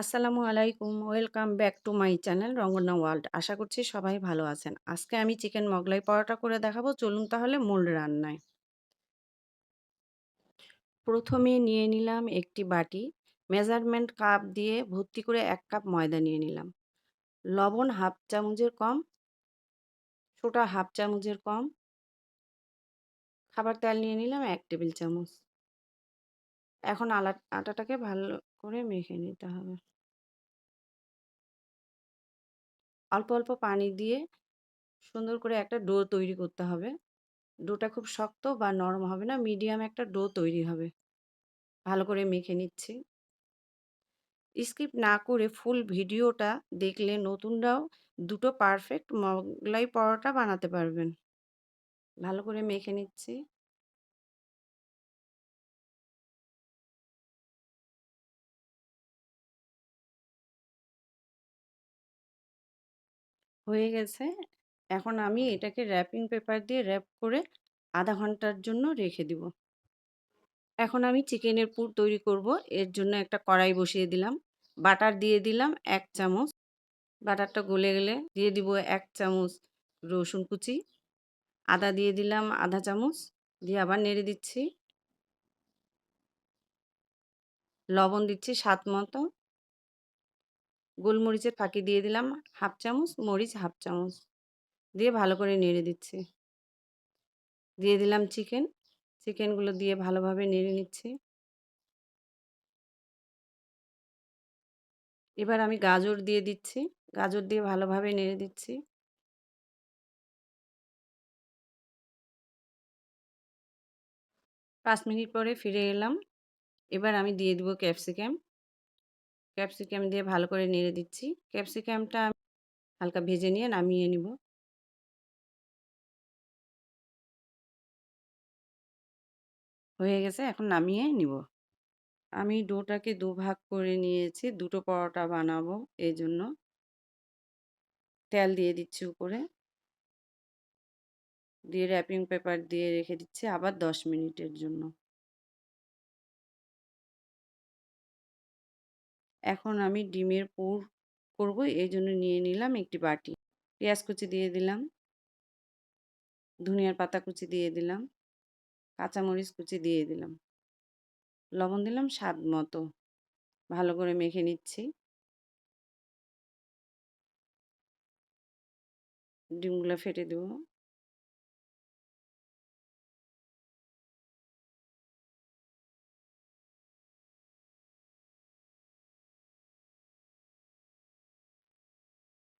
আসসালামু আলাইকুম, welcome back to my channel Rangana world. আশা করছি সবাই ভালো আছেন। আজকে আমি চিকেন মগলাই পরোটা করে দেখাবো। চলুন তাহলে মূল রান্নায়। প্রথমে নিয়ে নিলাম একটি বাটি। মেজারমেন্ট কাপ দিয়ে ভর্তি করে এক কাপ ময়দা নিয়ে নিলাম। লবণ হাফ চামচের কম ছোটা হাফ চামচের কম, খাবার তেল নিয়ে নিলাম এক টেবিল চামচ। এখন আলা, আটাটাকে ভালো করে মেখে নিতে হবে। অল্প অল্প পানি দিয়ে সুন্দর করে একটা ডো তৈরি করতে হবে। ডোটা খুব শক্ত বা নরম হবে না, মিডিয়াম একটা ডো তৈরি হবে। ভালো করে মেখে নিচ্ছি। স্কিপ না করে ফুল ভিডিওটা দেখলে নতুনরাও দুটো পারফেক্ট মোগলাই পরোটা বানাতে পারবেন। ভালো করে মেখে নিচ্ছি। হয়ে গেছে। এখন আমি এটাকে র্যাপিং পেপার দিয়ে র্যাপ করে আধা ঘণ্টার জন্য রেখে দিব। এখন আমি চিকেনের পুর তৈরি করব। এর জন্য একটা কড়াই বসিয়ে দিলাম। বাটার দিয়ে দিলাম এক চামচ। বাটারটা গলে গেলে দিয়ে দিব এক চামচ রসুন কুচি। আদা দিয়ে দিলাম আধা চামচ। দিয়ে আবার নেড়ে দিচ্ছি। লবণ দিচ্ছি স্বাদ মতো। গোলমরিচের ফাঁকি দিয়ে দিলাম, হাফ চামচ, মরিচ হাফ চামচ দিয়ে ভালো করে নেড়ে দিচ্ছি। দিয়ে দিলাম চিকেন, চিকেনগুলো দিয়ে ভালোভাবে নেড়ে নিচ্ছি। এবার আমি গাজর দিয়ে দিচ্ছি, গাজর দিয়ে ভালোভাবে নেড়ে দিচ্ছি। পাঁচ মিনিট পরে ফিরে এলাম, এবার আমি দিয়ে দিব ক্যাপসিকাম। ক্যাপসিকাম দিয়ে ভালো করে নেড়ে দিচ্ছি। ক্যাপসিকামটা হালকা ভেজে নিয়ে নামিয়ে নিব। হয়ে গেছে, এখন নামিয়ে নিব। আমি ডোটাকে দুভাগ করে নিয়েছি, দুটো পরোটা বানাবো এই জন্য তেল দিয়ে দিচ্ছি উপরে। দিয়ে র্যাপিং পেপার দিয়ে রেখে দিচ্ছি আবার দশ মিনিটের জন্য। এখন আমি ডিমের পুর করব, এই জন্য নিয়ে নিলাম একটি বাটি। পেঁয়াজ কুচি দিয়ে দিলাম। ধনিয়ার পাতা কুচি দিয়ে দিলাম। কাঁচামরিচ কুচি দিয়ে দিলাম। লবণ দিলাম স্বাদ মতো। ভালো করে মেখে নিচ্ছি। ডিমগুলো ফেটে দেব।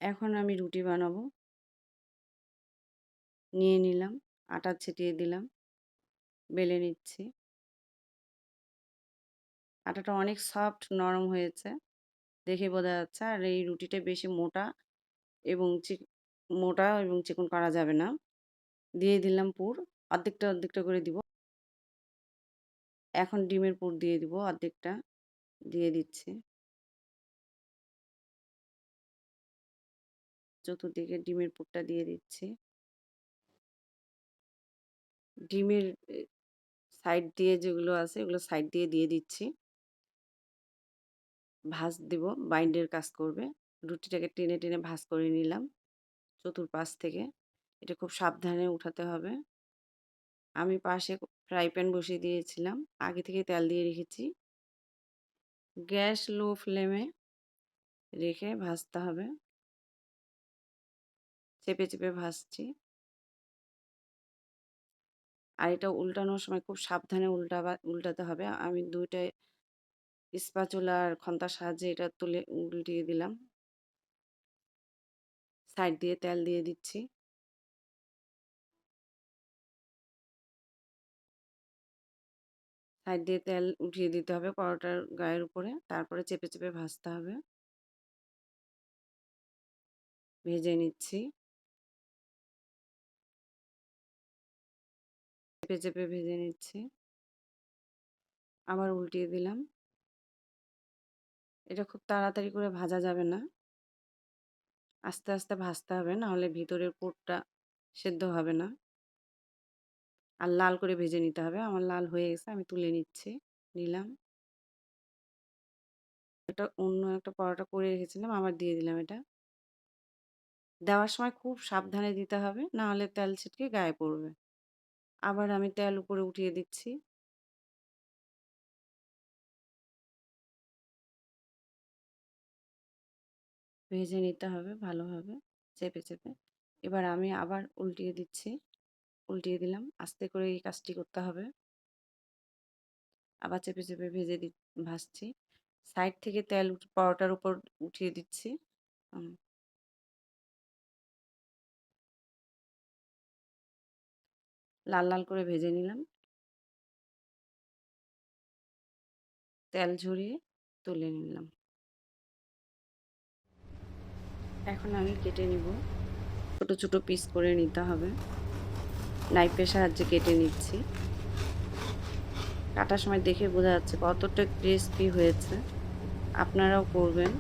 এখন আমি রুটি বানাবো। নিয়ে নিলাম, আটা ছিটিয়ে দিলাম, বেলে নিচ্ছি। আটাটা অনেক সফট নরম হয়েছে, দেখে বোঝা যাচ্ছে। আর এই রুটিটা বেশি মোটা এবং মোটা এবং চিকন করা যাবে না। দিয়ে দিলাম পুর, অর্ধেকটা অর্ধেকটা করে দিব। এখন ডিমের পুর দিয়ে দিব অর্ধেকটা, দিয়ে দিচ্ছি। চতুর্দিকে ডিমের পুরটা দিয়ে দিচ্ছি। ডিমের সাইড দিয়ে যেগুলো আছে, এগুলো সাইড দিয়ে দিয়ে দিচ্ছি। ভাজ দিব, বাইন্ডের কাজ করবে। রুটিটাকে টেনে টেনে ভাজ করে নিলাম চতুর্পাশ থেকে। এটা খুব সাবধানে উঠাতে হবে। আমি পাশে ফ্রাই প্যান বসিয়ে দিয়েছিলাম। আগে থেকে তেল দিয়ে রেখেছি। গ্যাস লো ফ্লেমে রেখে ভাজতে হবে। চেপে চেপে ভাজছি আর এটা উল্টানোর সময় খুব সাবধানে উল্টা উল্টাতে হবে। আমি দুইটা স্পাচুলার খন্তার সাহায্যে এটা তুলে উল্টিয়ে দিলাম। সাইড দিয়ে তেল দিয়ে দিচ্ছি। সাইড দিয়ে তেল উঠিয়ে দিতে হবে পরোটার গায়ের উপরে। তারপরে চেপে চেপে ভাজতে হবে। ভেজে নিচ্ছি। চেপে চেপে ভেজে নিচ্ছি। আবার উল্টিয়ে দিলাম। এটা খুব তাড়াতাড়ি করে ভাজা যাবে না। আস্তে আস্তে ভাজতে হবে নাহলে ভিতরের পুরটা সেদ্ধ হবে না। আর লাল করে ভেজে নিতে হবে। আমার লাল হয়ে গেছে আমি তুলে নিচ্ছি নিলাম। এটা অন্য একটা পরোটা করে রেখেছিলাম আবার দিয়ে দিলাম এটা। দেওয়ার সময় খুব সাবধানে দিতে হবে, না হলে তেল ছিটকে গায়ে পড়বে। আবার আমি তেল উপরে উঠিয়ে দিচ্ছি। ভেজে নিতে হবে ভালোভাবে চেপে, চেপে। এবার আমি আবার উল্টিয়ে দিচ্ছি। উল্টিয়ে দিলাম। আস্তে করে এই কাজটি করতে হবে। আবার চেপে, চেপে ভেজে দি ভাজছি। সাইড থেকে তেল পরোটার উপর উঠিয়ে দিচ্ছি। লাল, লাল করে ভেজে নিলাম। তেল ঝরিয়ে তুলে নিলাম। এখন আমি কেটে নিব। ছোট, ছোট পিস করে নিতে হবে। নাইফের সাহায্যে কেটে নিচ্ছি। কাটার সময় দেখে বোঝা যাচ্ছে কতটা ক্রিস্পি হয়েছে। আপনারাও করবেন।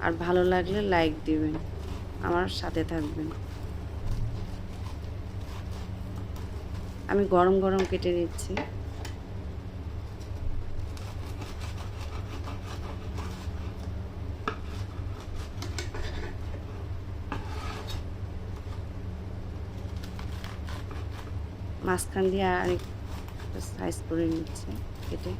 আর ভালো লাগলে লাইক দিবেন। আমার সাথে থাকবেন। আমি গরম, গরম কেটে নিচ্ছি। মাঝখান দিয়ে আরেকটা সাইজ করে নিচ্ছে কেটে।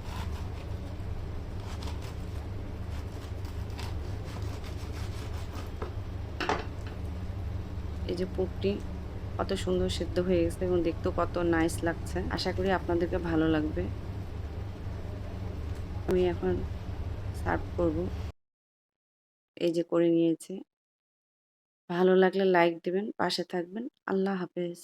এই যে পুরটি কত সুন্দর সেদ্ধ হয়ে গেছে এবং দেখতেও কত নাইস লাগছে। আশা করি আপনাদেরকে ভালো লাগবে। আমি এখন সার্ভ করব। এই যে করে নিয়েছি। ভালো লাগলে লাইক দেবেন, পাশে থাকবেন। আল্লাহ হাফেজ।